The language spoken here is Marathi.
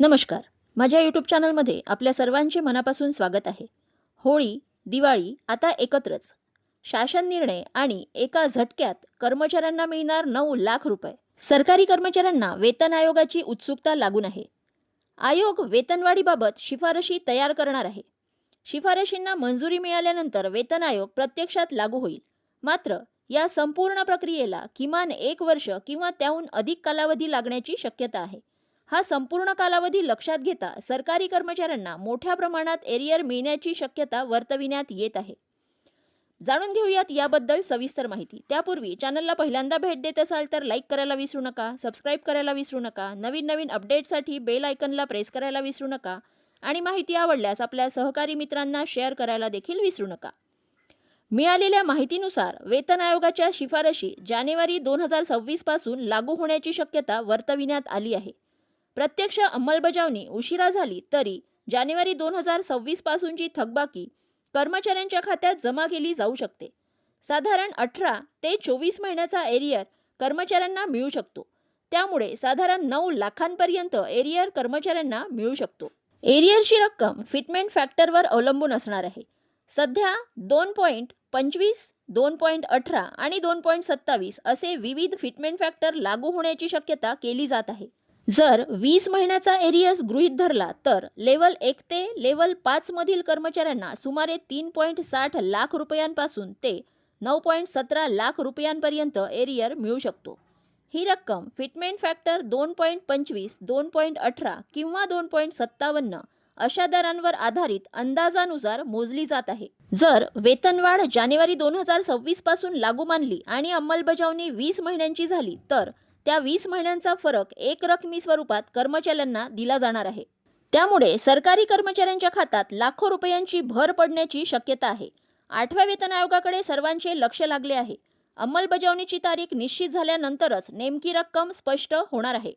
नमस्कार. माझ्या यूट्यूब चॅनलमध्ये आपल्या सर्वांचे मनापासून स्वागत आहे. होळी दिवाळी आता एकत्रच. शासन निर्णय आणि एका झटक्यात कर्मचाऱ्यांना मिळणार नऊ लाख रुपये. सरकारी कर्मचाऱ्यांना वेतन आयोगाची उत्सुकता लागून आहे. आयोग वेतनवाढीबाबत शिफारशी तयार करणार आहे. शिफारशींना मंजुरी मिळाल्यानंतर वेतन आयोग प्रत्यक्षात लागू होईल. मात्र या संपूर्ण प्रक्रियेला किमान एक वर्ष किंवा त्याहून अधिक कालावधी लागण्याची शक्यता आहे. हा संपूर्ण कालावधी लक्षात घेता सरकारी कर्मचाऱ्यांना मोठ्या प्रमाणात एरियर मिळण्याची शक्यता वर्तविण्यात येत आहे. जाणून घेऊयात याबद्दल सविस्तर माहिती. त्यापूर्वी चॅनलला पहिल्यांदा भेट देत असाल तर लाईक करायला विसरू नका सबस्क्राईब करायला विसरू नका नवीन नवीन अपडेटसाठी बेल आयकनला प्रेस करायला विसरू नका आणि माहिती आवडल्यास आपल्या सहकारी मित्रांना शेअर करायला देखील विसरू नका. मिळालेल्या माहितीनुसार वेतन आयोगाच्या शिफारशी जानेवारी दोन हजार सव्वीसपासून लागू होण्याची शक्यता वर्तविण्यात आली आहे. प्रत्यक्ष अंमलबजावणी उशिरा झाली तरी जानेवारी दोन हजार सव्वीस पासूनची थकबाकी कर्मचाऱ्यांच्या खात्यात जमा केली जाऊ शकते. साधारण अठरा ते चोवीस महिन्याचा एरियर कर्मचाऱ्यांना मिळू शकतो. त्यामुळे साधारण नऊ लाखांपर्यंत एरियर कर्मचाऱ्यांना मिळू शकतो. एरियरची रक्कम फिटमेंट फॅक्टरवर अवलंबून असणार आहे. सध्या दोन पॉईंट पंचवीस दोन पॉईंट अठरा आणि दोन पॉईंट सत्तावीस असे विविध फिटमेंट फॅक्टर लागू होण्याची शक्यता केली जात आहे. जर वीस महिन्याचा एरियस गृहीत धरला तर लेवल एक ते लेवल पाच मधील कर्मचाऱ्यांना सुमारे तीन पॉईंट साठ लाख रुपयांपासून ते नऊ पॉईंट सतरा लाख रुपयांपर्यंत एरियर मिळू शकतो. ही रक्कम फिटमेंट फॅक्टर दोन पॉईंट पंचवीस दोन पॉईंट अठरा किंवा दोन पॉईंट सत्तावन्न अशा दरांवर आधारित अंदाजानुसार मोजली जात आहे. जर वेतनवाढ जानेवारी दोन हजार सव्वीसपासून लागू मानली आणि अंमलबजावणी वीस महिन्यांची झाली तर त्या वीस महिन्यांचा फरक एक रकमी स्वरूपात कर्मचाऱ्यांना दिला जाणार आहे. त्यामुळे सरकारी कर्मचाऱ्यांच्या खात्यात लाखो रुपयांची भर पडण्याची शक्यता आहे. आठव्या वेतन आयोगाकडे सर्वांचे लक्ष लागले आहे. अंमलबजावणीची तारीख निश्चित झाल्यानंतरच नेमकी रक्कम स्पष्ट होणार आहे.